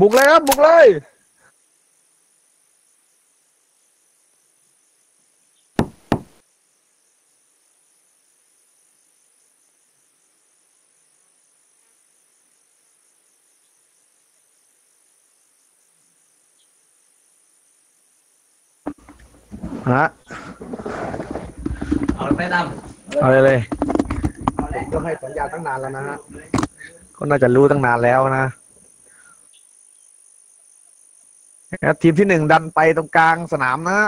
บุกเลยครับ บุกเลยฮะเอาไปตามเอาเลยเลยเอาเลยก็ให้สัญญาตั้งนานแล้วนะฮะก็น่าจะรู้ตั้งนานแล้วนะแล้ว ทีมที่หนึ่งดันไปตรงกลางสนามนะ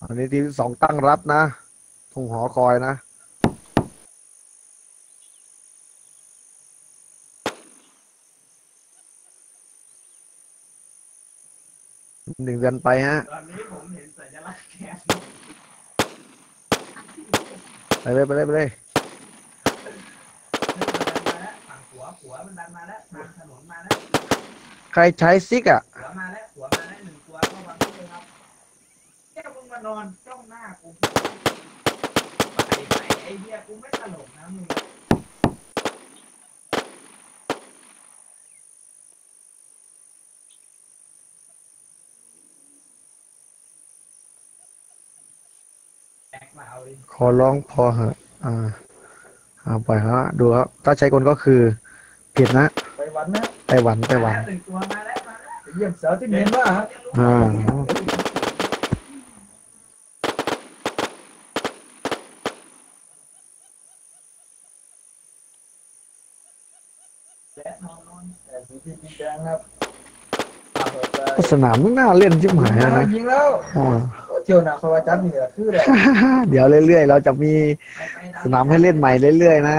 อันนี้ทีมที่สองตั้งรับนะทุงหอคอยนะหนึ่งเดือนไปฮะตอนนี้ผมเห็นสัญลักษณ์แขนไปเลยไปเลยไปเลย ใครใช้ซิกอะหัวมาแล้วหัวมาแล้วหนึ่งตัวเข้ามาเลยครับแค่มึงมานอนจ้องหน้ากูไปไปไอ้เหี้ยกูไม่ตลกนะมึงแตกมาเอาดิขอร้องพอเหอะ อ่า เอาไปฮะ ดูครับ ถ้าใช้คนก็คือผิดนะ ไปวันนะ ไต้หวันไต้หวันมาแล้วหนึ่งตัวมาแล้วมาแล้วไปเยี่ยมสาวที่เมียนมาฮะอ่าและนอนนอนแต่ดูที่ดินแดงครับสนามไม่น่าเล่นชิบหายนะยิงแล้วอ่าเที่ยวหนักเพราะว่าจัดนี่แหละคือแหละเดี๋ยวเรื่อยๆ เราจะมีไปไปสนามให้เล่นใหม่เรื่อยๆ นะ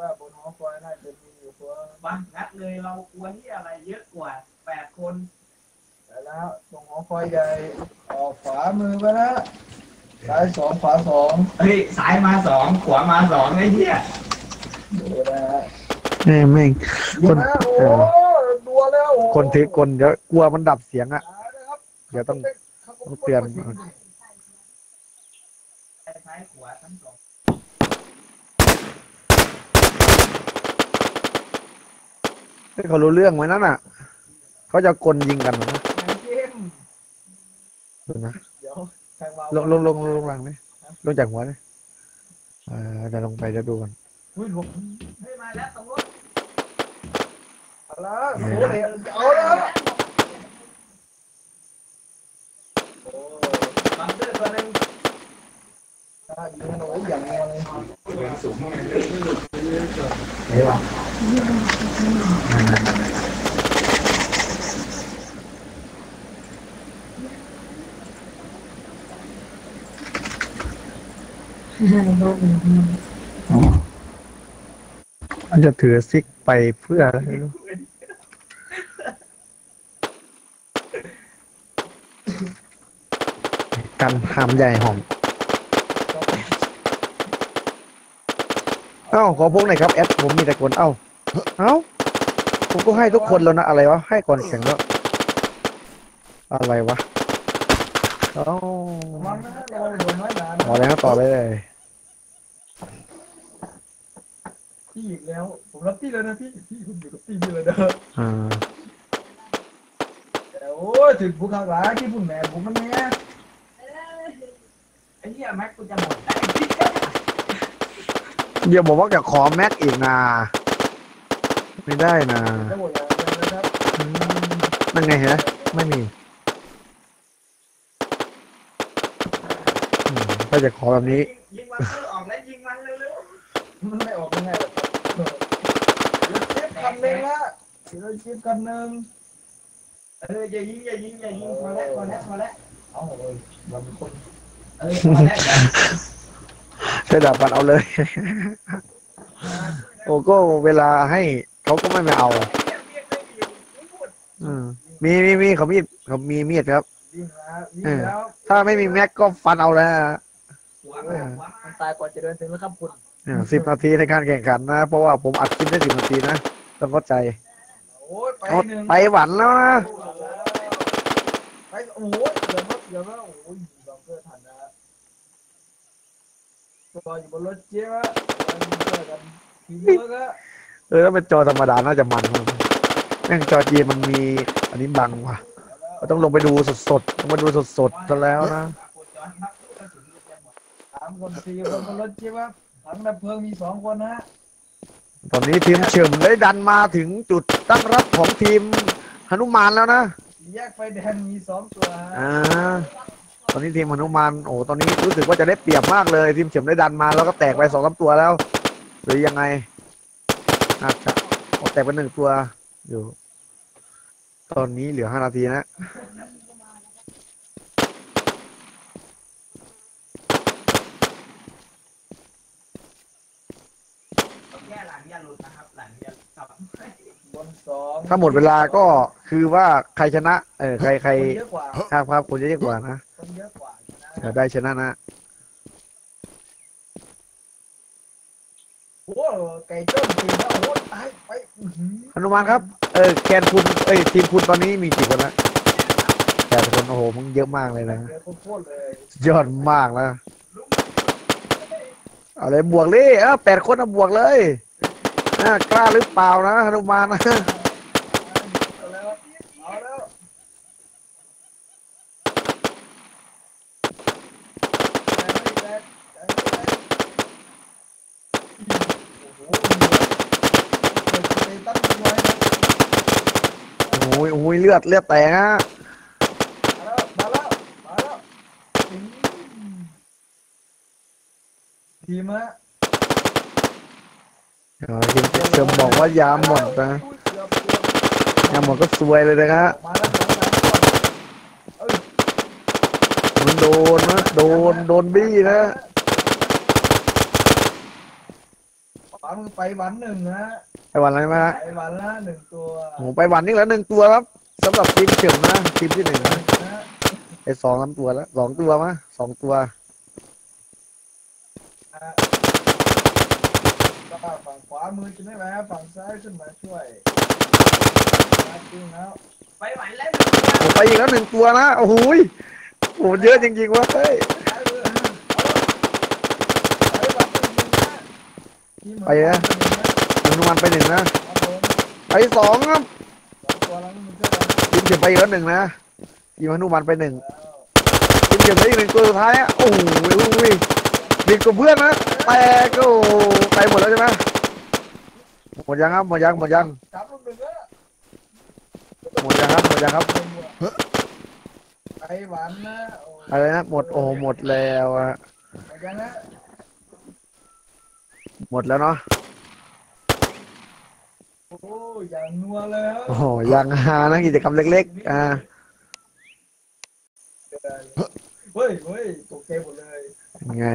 ว่าบนหอคอยน่าจะมีอยู่ตัว บ้านงัด เลยเรากลัวที่อะไรเยอะกว่าแปดคนแต่แล้วตรงหอคอยใหญ่ออกขวามือไปนะซ้ายสองขวาสองเฮ้ยซ้ายมาสองขวามาสองไอ้เหี้ยดูนะฮะแม่งแม่งยิงนะโอ้ตัวแล้วโอ้คนถือกลเดี๋ยวกลัวมันดับเสียงอะนะครับเดี๋ยวต้องต้องเตือน ซ้ายขวาทั้งสอง ให้เขารู้เรื่องไหมนั่นน่ะ เขาจะกลยิงกันนะเข้มดูนะเดี๋ยวใครมาลงลงลงลงหลังนี่ลงจากหัวนี่เออจะลงไปจะดูกันอุ้ยหลบเฮ้ยมาแล้วตรงรถเอาละโอ้เดี๋ยวเอาละโอ้บังเกอร์ตัวหนึงถ้ายิงโอ้ยอย่างเงี้ยเลยเสียงสูงไงเฮ้ยวะ มันจะถือซิกไปเพื่ออะไรไม่รู้กันหามใหญ่หอม เอ้า ขอพวกหน่อยครับ แอดผมมีแต่คนเอ้า เอ้าผมก็ให้ทุกคนแล้วนะอะไรวะให้ก่อนแข่งแล้ว อะไรวะเอ้ามันนะเราโดนน้อยนานต่อเลยครับต่อเลย พี่อีกแล้ว ผมรับพี่แล้วนะพี่พี่คุณอยู่กับพี่พี่เลยนะอ่าแต่โอ้ยถึงภูเขาหลาที่พุ่นแม่ผมมันเนี่ยไอ้เหี้ยแม็กกูจะหมดไอ้เดี๋ยวบอกว่าจะขอแม็กอีกนะ ไม่ได้นะจะหมดแล้วนะครับอืมนั่นไงเห็นไหมไม่มีอืมถ้าจะขอแบบนี้ ยิงมันเออออกแล้วยิงมันเร็วมันไม่ออกยังไงหรอกรถเจ็บคันหนึ่งละรถเจ็บคันหนึ่งๆเอออย่ายิงอย่ายิงอย่ายิงพอแล้วพอแล้วพอแล้วเอาเลยมันเป็นคนเออพอแล้วถ้าดับมันเอาเลย โอ้ก็เวลาให้ เขาก็ไม่มาเอา อืมมีมีมีเขามีดเขามีมีดครับวิ่งแล้ววิ่งแล้วถ้าไม่มีแม็กก็ฟันเอาแล้วหัวมาหัวมัมานตายก่อนจะเดินถึงแล้วครับคุณสิบนาทีในการแข่งขันนะ เพราะว่าผมอัดคลิปได้สิบนาทีนะต้องเข้าใจโอ้ยไปเอาหนึ่งไปหวันแล้วนะไปโอ้ยเดี๋ยวครับเดี๋ยวครับโอ้ยบังเกอร์ทันนะฮะตัวอยู่บนรถเจี๊ยบอะไปเจอกันทีเวิร์กอะ เออถ้าเป็นจอธรรมดาน่าจะมันมากแม่งจอจีนมันมีอันนี้บังว่ะเราต้องลงไปดูสดๆต้องมาดูสดๆซะแล้วนะสามคนสี่คนบนรถจิ๊บครับถังดับเพลิงมีสองคนนะฮะตอนนี้ทีมเฉิมได้ดันมาถึงจุดตั้งรับของทีมหนุมานแล้วนะสี่แยกไฟแดงมีสองตัวฮะอ่าตอนนี้ทีมหนุมานโอ้ตอนนี้รู้สึกว่าจะได้เปรียบมากเลย ทีมเฉิมได้ดันมาแล้วก็แตกไปสองสามตัวแล้ว หรือยังไง น่าจะโอ้แตกไปหนึ่งตัวอยู่ ตอนนี้เหลือห้านาทีนะแค่หลังอย่าหลุดนะครับหลังอย่าจับบนสองถ้าหมดเวลาก็คือว่าใครชนะ เออใครใครคนเยอะกว่าครับครับคนจะเยอะกว่านะคนเยอะกว่าชนะเออได้ชนะนะ โอ้ไก่จ้มจริงนะโอ้ตายไปอื้อหือหนุมานครับ เออแกนคุณเอ้ยทีมคุณตอนนี้มีกี่คนละแปดคนโอ้โหมึงเยอะมากเลยนะเจอโคตรเลยยอดมากนะเอาเลยบวกเลยเออแปดคนนะบวกเลยอ่ากล้าหรือเปล่านะหนุมานนะ เอาแล้วเอาแล้วแตกไม่แตกแตกไม่แตก โอ้ยโอ้ยเลือดเลือดแตกฮะมาแล้วมาแล้วมาแล้วทีมฮะเออทีมเชิมบอกว่ายามหมดนะยามหมดก็ซวยเลยนะครับมาแล้วมันโดนนะโดนโดนบี้นะ ขวามือไปวันหนึ่งนะไปวันอะไรมาฮะไปวันละหนึ่งตัวโอ้โหไปวันนี้แล้วหนึ่งตัวครับสำหรับทีมเฉิมนะทีมที่หนึ่งนะนะไปสองสามตัวแล้วสองตัวมะสองตัวก็ฝั่งขวามือจะไม่ไหวครับฝั่งซ้ายขึ้นมาช่วยมาจริงแล้วไปไหวแล้ว โอ้ไปอีกแล้วหนึ่งตัวนะโอ้โหยโอ้โหเยอะจริงๆวะเฮ้ย ซ้ายมือเอาไปวันหนึ่งนะทีม ไปนะหนึ่งนะหนุมานไปหนึ่งนะครับผมไปสองครับสองตัวแล้วมันช่วยกันทีมเฉิมไปอีกแล้วหนึ่งนะทีมหนุมานไปหนึ่งแล้วทีมเฉิมได้อีกหนึ่งตัวสุดท้ายอะโอ้โหอุ้ยดีกว่าเพื่อนนะแต่ก็โอ้โหไปหมดแล้วใช่ไหมหมดยังครับหมดยังหมดยังจับลูกหนึ่งแล้วหมดยังครับหมดยังครับไปหวานนะโอ้อะไรนะหมดโอ้โหหมดแล้วอะ หมดยังนะหมดแล้วเนาะโอ้อย่างนัวเลยครับโอ้โหยังหานะกิจกรรมเล็ก ๆ อ่าเฮ้ยเฮ้ยตกใจหมดเลยยังไง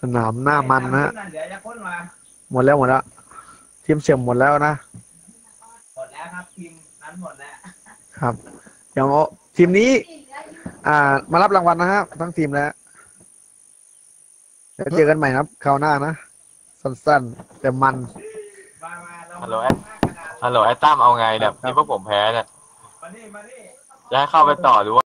สนามหน้ามันนะเดี๋ยวจะค้นมาหมดแล้วหมดแล้วทีมเฉิมหมดแล้วนะ หมดแล้วครับทีมนั้นหมดแล้วครับเดี๋ยวทีมนี้ อ่า มารับรางวัลนะฮะทั้งทีมแล้วแล้วเจอกันใหม่นะครับคราวหน้านะ สั้นๆ แต่มันมามาเราฮัลโหลแอดฮัลโหลไอ้ตั้มเอาไงเนี่ยที่พวกผมแพ้เนี่ยมานี่มานี่จะให้เข้าไปต่อหรือว่า